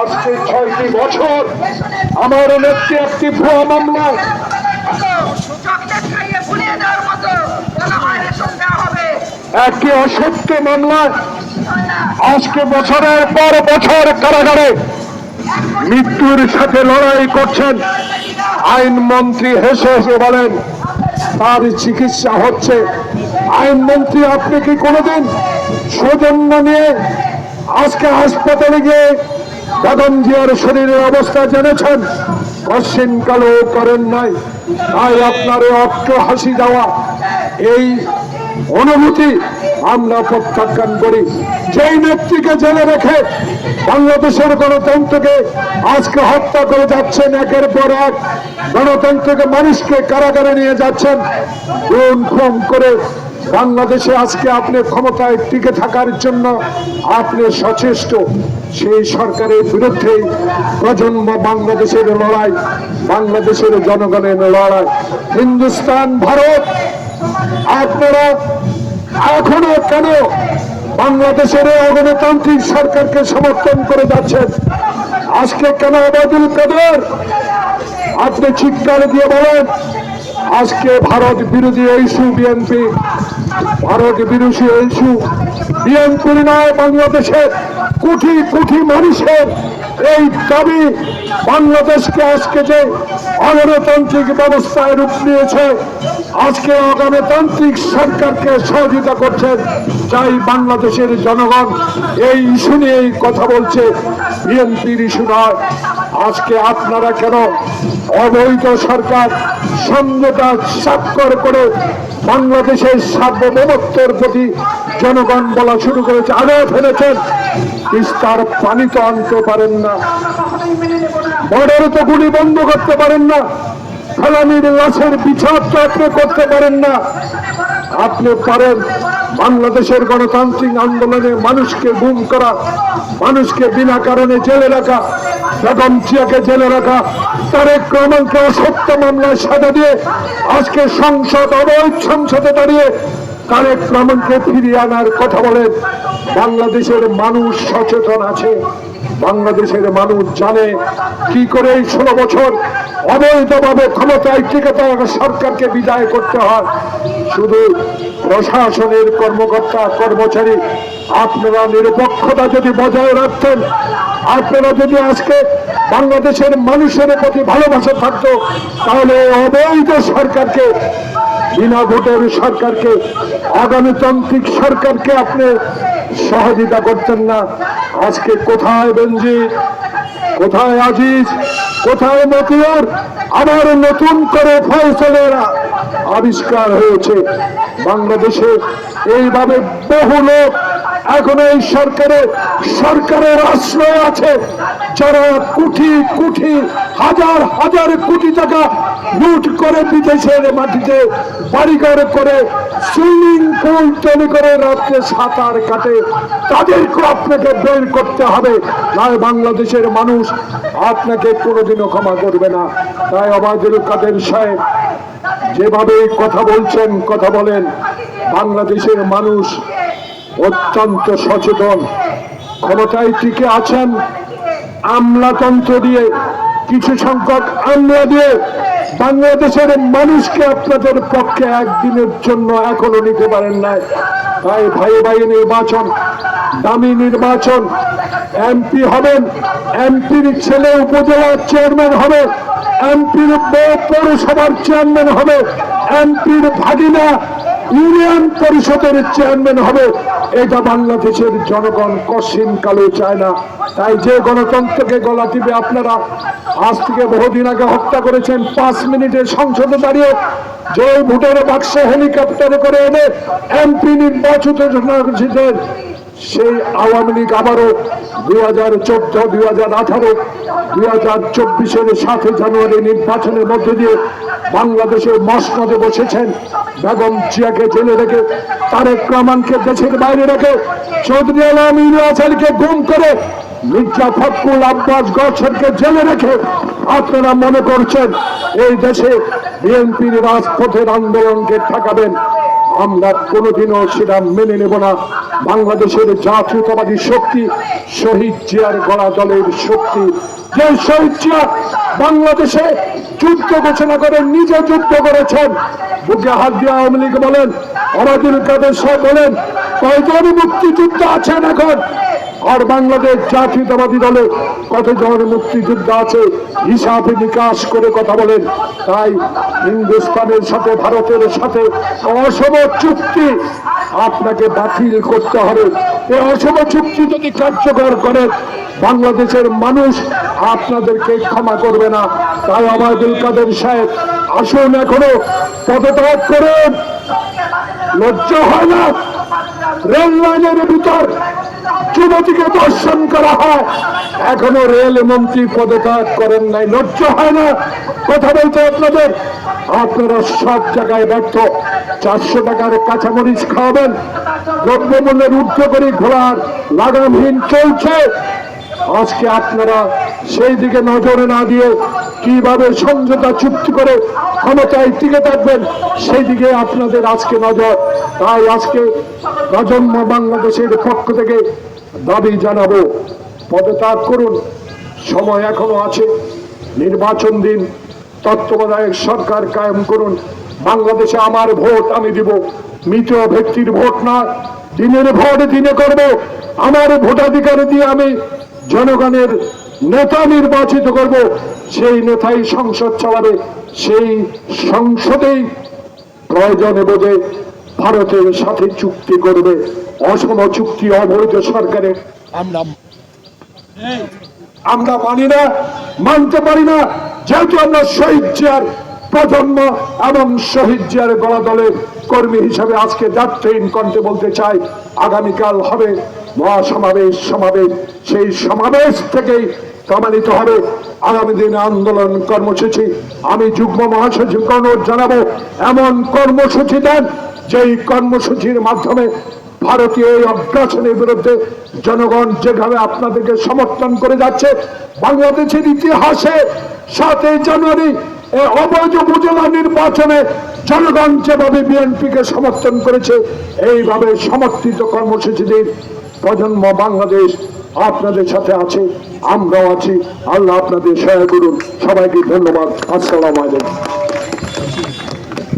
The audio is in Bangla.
আজকে ছয়টি বছর আমার নেত্রী একটি ভুয়া হবে একটি অসত্য আজকে বছরের পর বছর কারাগারে মৃত্যুর সাথে লড়াই করছেন আইনমন্ত্রী হেসে হেসে বলেন, তার চিকিৎসা হচ্ছে। আইনমন্ত্রী, আপনি কি কোনোদিন সৌজন্য নিয়ে আজকে হাসপাতালে গিয়ে বেগম জিয়ার শরীরের অবস্থা জেনেছেন। কশ্চিন কালো করেন নাই। তাই আপনার অট্ট হাসি দেওয়া। এই অনুভূতি আমরা প্রত্যাখ্যান করি। যেই নেত্রীকে জেলে রেখে বাংলাদেশের গণতন্ত্রকে আজকে হত্যা করে যাচ্ছেন, একের পর এক গণতন্ত্রকে মানুষকে কারাগারে নিয়ে যাচ্ছেন করে বাংলাদেশে আজকে আপনি ক্ষমতায় টিকে থাকার জন্য আপনি সচেষ্ট। সেই সরকারের বিরুদ্ধেই প্রজন্ম বাংলাদেশের লড়াই, বাংলাদেশের জনগণের লড়াই। হিন্দুস্তান, ভারত, আপনারা এখনও কেন বাংলাদেশের অগণতান্ত্রিক সরকারকে সমর্থন করে যাচ্ছেন? আজকে কেন আবাদুল কাদের? আপনি চিৎকার দিয়ে বলেন আজকে ভারত বিরোধী ইস্যু বিএনপি, ভারত বিরোধী ইস্যু বিএনপির নয় বাংলাদেশের কোটি কোটি মানুষের এই দাবি, বাংলাদেশকে আজকে যে অগণতান্ত্রিক ব্যবস্থায় রূপ নিয়েছে আজকে অগণতান্ত্রিক সরকারকে সহযোগিতা করছেন চাই বাংলাদেশের জনগণ। এই ইস্যু নিয়েই কথা বলছে বিএনপির ইস্যু নয়। আজকে আপনারা কেন অবৈধ সরকার সমঝোতা স্বাক্ষর করে বাংলাদেশের সার্বভৌমত্বের প্রতি জনগণ বলা শুরু করেছে আরও ফেলেছেন? তিস্তার পানি তো আনতে পারেন না। বর্ডারে তো গুলি বন্ধ করতে পারেন না। ফেলানির লাশের তো আপনি করতে পারেন না। আপনি পারেন বাংলাদেশের গণতান্ত্রিক আন্দোলনে মানুষকে গুম করা, মানুষকে বিনা কারণে জেলে রাখা, বেগম জিয়াকে জেলে রাখা, তারেক রহমানকে অসত্য মামলায় সাজা দিয়ে আজকে সংসদ, অবৈধ সংসদে দাঁড়িয়ে তারেক রহমানকে ফিরিয়ে আনার কথা বলেন। বাংলাদেশের মানুষ সচেতন আছে। বাংলাদেশের মানুষ জানে কি করে এই ষোলো বছর অবৈধভাবে ক্ষমতায় টিকে থাকা সরকারকে বিদায় করতে হয়। শুধু প্রশাসনের কর্মকর্তা, কর্মচারী, আপনারা নিরপেক্ষতা যদি বজায় রাখতেন, আপনারা যদি আজকে বাংলাদেশের মানুষের প্রতি ভালোবাসা থাকতো, তাহলে অবৈধ সরকারকে বিনা ভোটের সরকারকে আগামীতান্ত্রিক সরকারকে আপনি সহযোগিতা করতেন না। আজকে কোথায় বেঞ্জি কোথায় আজিজ? কোথায় মতিয়র আবার নতুন করে ফয়সলের আবিষ্কার হয়েছে। বাংলাদেশে এইভাবে বহু লোক এখন এই সরকারে, সরকারের আশ্রয় আছে। যারা কোটি কোটি, হাজার হাজার কোটি টাকা লুট করে বিদেশের মাটিতে বাড়িঘর করে সুইমিং পুল তৈরি করে রাত্রে সাঁতার কাটে তাদেরকে আপনাকে বের করতে হবে। নয় বাংলাদেশের মানুষ আপনাকে কোনোদিনও ক্ষমা করবে না। তাই অবাদুল কাদের সাহেব যেভাবে কথা বলছেন, কথা বলেন। বাংলাদেশের মানুষ অত্যন্ত সচেতন। ক্ষমতায় টিকে আছেন আমলাতন্ত্র দিয়ে, কিছু সংখ্যক আমলা দিয়ে বাংলাদেশের মানুষকে আপনাদের পক্ষে একদিনের জন্য এখনও নিতে পারেন নাই। তাই ভাই ভাই নির্বাচন, দামি নির্বাচন, এমপি হবেন, এমপির ছেলে উপজেলার চেয়ারম্যান হবে, এমপির পৌরসভার চেয়ারম্যান হবে, এমপির ভাগিনা ইউনিয়ন পরিষদের চেয়ারম্যান হবে। এটা বাংলাদেশের জনগণ কসিন কালো চায় না তাই যে গণতন্ত্রকে গলা দিবে আপনারা আজ থেকে বহুদিন আগে হত্যা করেছেন, পাঁচ মিনিটের সংসদে দাঁড়িয়ে যে ভোটের বাক্সে হেলিকপ্টারে করে এনে এমপি নির্বাচিত সেই আওয়ামী লীগ আবারও দুই হাজার চোদ্দ, দুই হাজার আঠারো, দুই হাজার চব্বিশের সাতই জানুয়ারি নির্বাচনের মধ্যে দিয়ে বাংলাদেশের মসনদে বসেছেন বেগম জিয়াকে জেলে রেখে তারেক রহমানকে দেশের বাইরে রেখে চৌধুরী আলম ইউনিভার্সালকে গুম করে মির্জা ফখরুল আব্বাস গছরকে জেলে রেখে আপনারা মনে করছেন এই দেশে বিএনপির রাজপথের আন্দোলনকে ঠেকাবেন? আমরা কোনোদিনও সেটা মেনে নেব না। বাংলাদেশের জাতীয়তাবাদী শক্তি, শহীদ জিয়ার গড়া দলের শক্তি। যে শহীদ জিয়া! বাংলাদেশে যুদ্ধ ঘোষণা করে, নিজে যুদ্ধ করেছেন। বুকে হাত দিয়ে আওয়ামী লীগ বলেন অবাদুল কাদের সাহেব বলেন, কয়জন মুক্তিযুদ্ধ আছেন এখন? আর বাংলাদেশ জাতীয়তাবাদী দলে কতজন মুক্তিযুদ্ধ আছে। হিসাব নিকাশ করে কথা বলেন। তাই হিন্দুস্তানের সাথে, ভারতের সাথে অসম চুক্তি আপনাকে বাতিল করতে হবে। এই অসম চুক্তি যদি কার্যকর করেন বাংলাদেশের মানুষ আপনাদেরকে ক্ষমা করবে না। তাই আমাদুল কাদের সাহেব, আসুন এখনও পদত্যাগ করুন। লজ্জা হয় না। রেল লাইনের ভিতর যুবতীকে দর্শন করা হয়। এখনও রেল মন্ত্রী পদত্যাগ করেন নাই, লজ্জা হয় না। কথা বলতে আপনাদের, আপনারা সব জায়গায় ব্যর্থ। চারশো টাকার কাঁচামরিচ খাওয়াবেন, দ্রব্যমূল্যের ঊর্ধ্ব করে ঘোড়ার লাগামহীন চলছে। আজকে আপনারা সেই দিকে নজরে না দিয়ে কীভাবে সমঝোতা চুক্তি করে ক্ষমতায় টিকে থাকবেন সেই দিকে আপনাদের আজকে নজর। তাই আজকে প্রজন্ম বাংলাদেশের পক্ষ থেকে দাবি জানাব। পদত্যাগ করুন, সময় এখনও আছে। নির্বাচন দিন, তত্ত্বাবধায়ক সরকার কায়েম করুন। বাংলাদেশে আমার ভোট আমি দিব। মৃত ব্যক্তির ভোট না, দিনের ভোট দিনে করব। আমার ভোটাধিকার দিয়ে আমি জনগণের নেতা নির্বাচিত করব সেই নেতাই সংসদ চালাবে সেই সংসদেই প্রয়োজনে বোধে ভারতের সাথে চুক্তি করবে অসম চুক্তি অবৈধ সরকারের। আমরা আমরা মানি না মানতে পারি না যেহেতু আমরা শহীদ জিয়ার প্রজন্ম এবং শহীদ জিয়ার গলা দলের কর্মী হিসাবে আজকে যাত্রীহীন কণ্ঠে বলতে চাই আগামীকাল হবে মহাসমাবেশ, সমাবেশ, সেই সমাবেশ থেকেই প্রমাণিত হবে আগামী দিনে আন্দোলন কর্মসূচি। আমি যুগ্ম মহাসচিবকে অনুরোধ জানাব, এমন কর্মসূচি দেন যেই কর্মসূচির মাধ্যমে ভারতীয় এই অগ্রাসনের বিরুদ্ধে জনগণ যেভাবে আপনাদেরকে সমর্থন করে যাচ্ছে, বাংলাদেশের ইতিহাসে সাতই জানুয়ারি অবৈধ উপজেলা নির্বাচনে জনগণ যেভাবে বিএনপিকে সমর্থন করেছে, এইভাবে সমর্থিত কর্মসূচি দিন। প্রজন্ম বাংলাদেশ আপনাদের সাথে আছে, আমরাও আছি। আল্লাহ আপনাদের সহায় করুন। সবাইকে ধন্যবাদ। আসসালামু আলাইকুম।